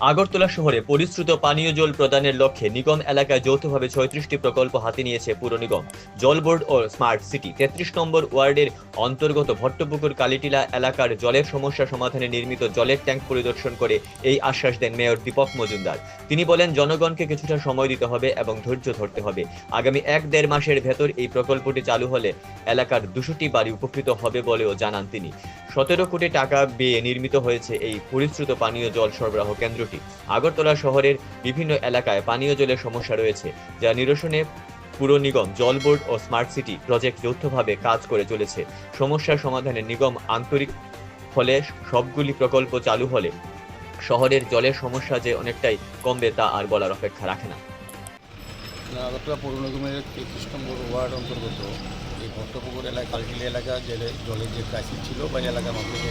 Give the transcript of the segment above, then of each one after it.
আগরতলা শহরে পরিশ্রুত পানীয় জল প্রদানের লক্ষ্যে নিগম এলাকায় যৌথভাবে ছয়ত্রিশটি প্রকল্প হাতে নিয়েছে পুর নিগম। জল বোর্ড ও স্মার্ট সিটি তেত্রিশ নম্বর ওয়ার্ডের অন্তর্গত ভট্টপুকুর কালিটিলা এলাকার জলের সমস্যা সমাধানে নির্মিত জলের ট্যাঙ্ক পরিদর্শন করে এই আশ্বাস দেন মেয়র দীপক মজুমদার। তিনি বলেন, জনগণকে কিছুটা সময় দিতে হবে এবং ধৈর্য ধরতে হবে। আগামী এক দেড় মাসের ভেতর এই প্রকল্পটি চালু হলে এলাকার দুশোটি বাড়ি উপকৃত হবে বলেও জানান তিনি। সতেরো কোটি টাকা ব্যয়ে নির্মিত হয়েছে এই পরিশ্রুত পানীয় জল সরবরাহ কেন্দ্রটি। আগরতলা শহরের বিভিন্ন এলাকায় পানীয় জলের সমস্যা রয়েছে, যা নিরসনে পুর নিগম, জল বোর্ড ও স্মার্ট সিটি প্রজেক্ট যৌথভাবে কাজ করে চলেছে। সমস্যার সমাধানে নিগম আন্তরিক ফলে সবগুলি প্রকল্প চালু হলে শহরের জলের সমস্যা যে অনেকটাই কমবে তা আর বলার অপেক্ষা রাখে না। আগরতলা পৌর নিগমের ওয়ার্ড অন্তর্গত। ভট্টপুকুর এলাকা কালকিলি এলাকা, যে জলের যে ক্রাইসিস ছিল, বা এলাকার যে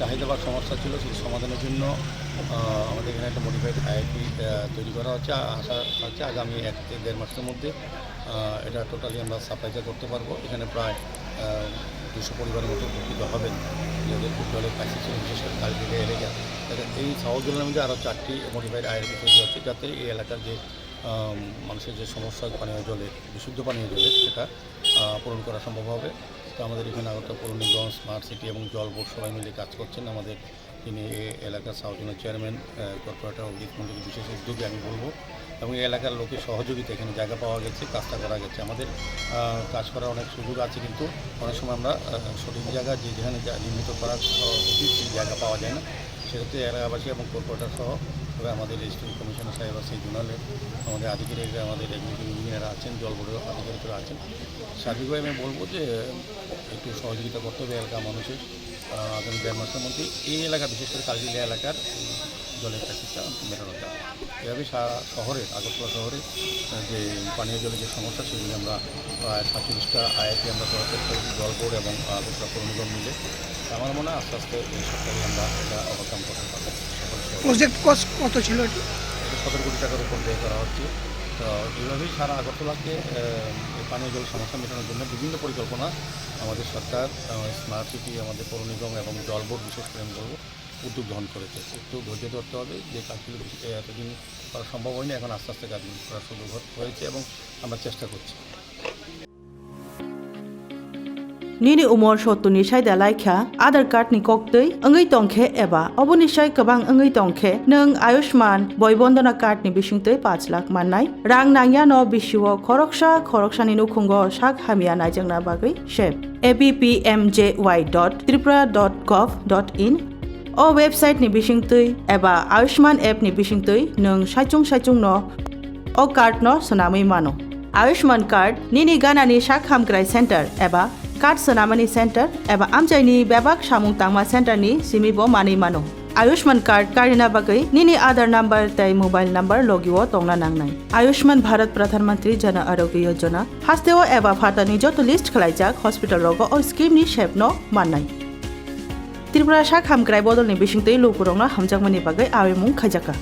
চাহিদা বা সমস্যা ছিল, সেই সমাধানের জন্য আমাদের এখানে একটা মডিফাইড আইআইপি তৈরি করা হচ্ছে। আশা আছে আগামী এক থেকে দেড় মাসের মধ্যে এটা টোটালি আমরা সাপ্লাইটা করতে পারব। এখানে প্রায় দুশো পরিবারের মতো উপকৃত হবেন। যাদের জলের ক্রাইসিস ছিল, বিশেষ করে কালকিলি এলাকা। এই সাউথ জলের মধ্যে আরও চারটি মডিফাইড আইআইপি তৈরি হচ্ছে, যাতে এই এলাকার যে মানুষের যে সমস্যা, পানীয় জলে, বিশুদ্ধ পানীয় জলের সেটা পূরণ করা সম্ভব হবে। তো আমাদের এখানে আগরতলা পৌর স্মার্ট সিটি এবং জল বোর্ড সবাই মিলে কাজ করছেন। আমাদের তিনি এলাকার সাউথ চেয়ারম্যান কর্পোরেটর অভিজিৎ মন্ডলের বিশেষ উদ্যোগে আমি বলব। এবং এই এলাকার লোকের সহযোগিতা এখানে জায়গা পাওয়া গেছে, কাজটা করা গেছে। আমাদের কাজ করার অনেক সুযোগ আছে কিন্তু অনেক সময় আমরা সঠিক জায়গা যে যেখানে নির্মিত করা উচিত সেই জায়গা পাওয়া যায় না। সেক্ষেত্রে এলাকাবাসী এবং কর্পোরেটর সহ তবে আমাদের রেজিস্ট্রেশন কমিশনার সাহেব আছে জোনালের আমাদের আধিকারিকরা, আমাদের এক্সিকিউটিভ ইঞ্জিনিয়ার আছেন, জল বোর্ডের আধিকারিকরা আছেন। সার্বিকভাবে আমি বলব যে একটু সহযোগিতা করতে হবে এলাকার মানুষের। আগামী দেড় মাসের মধ্যে এই এলাকা, বিশেষ করে কালকিলিয়া এলাকার জলের ক্রাইসিসটা মেটানো যায় এভাবে সারা শহরে আগরতলা শহরে যে পানীয় জলের যে সমস্যা সেগুলি আমরা প্রায় সাতচল্লিশটা আইআইটি আমরা প্রজেক্ট করেছি জল বোর্ড এবং আগরতলা পৌর নিগম মিলে। আমার মনে হয় আস্তে আস্তে এই সপ্তাহে আমরা এটা ওভারকাম করতে পারব। সকল প্রজেক্ট কস্ট কত ছিল এটি? সতেরো কোটি টাকার উপর ব্যয় করা হচ্ছে। তো এইভাবেই সারা আগরতলাকে পানীয় জল সমস্যা মেটানোর জন্য বিভিন্ন পরিকল্পনা আমাদের সরকার স্মার্ট সিটি আমাদের পৌর নিগম এবং জল বোর্ড বিশেষ করে আমি বলব উদ্যোগ গ্রহণ করেছে একটু ধৈর্য ধরতে হবে যে কাজগুলো এতদিন করা সম্ভব হয়নি এখন আস্তে আস্তে কাজগুলো করার সুযোগ হয়েছে এবং আমরা চেষ্টা করছি Nini umor shotuni shaida laikha Aadhaar card ni koktui angai tongkhe eba oboni shai kabang angai tongkhe nang Ayushman boybondana card ni bisingtui 5 lakh mannai rang nangya no bisiwo khoroksha khoroksani no khungo sak hamia naijangna bagui shep appmjy.tripura.gov.in website ni bisingtui eba Ayushman app ni bisingtui nang saichung saichung no, o card no sonamui mano. Ayushman card নিনি গানানি শাক হামগ্রাই centre এবা card সোনামানি centre এবা আমচাইনি বেবাক সামুং তাংমা সেন্টারনি সিমিবো মানি মানো Ayushman card কারিনা বাগৈ নিনি আধার নাম্বার তাই মোবাইল নাম্বার লগিও তংনা নাংনাই আয়ুষ্মান ভারত প্রধানমন্ত্রী জন আরোগ্য যোজনা হাস্তেও এবা ফাতানি যত লিস্ট খালাইজাক হসপিটাল রগ ও স্কিমনি শেপনো মাননাই ত্রিপুরা শাক হামগ্রাই বদলনি বিসিংতৈ লুপুরংনা হামজাকমানি বাকে আवेमुं খাইজাকা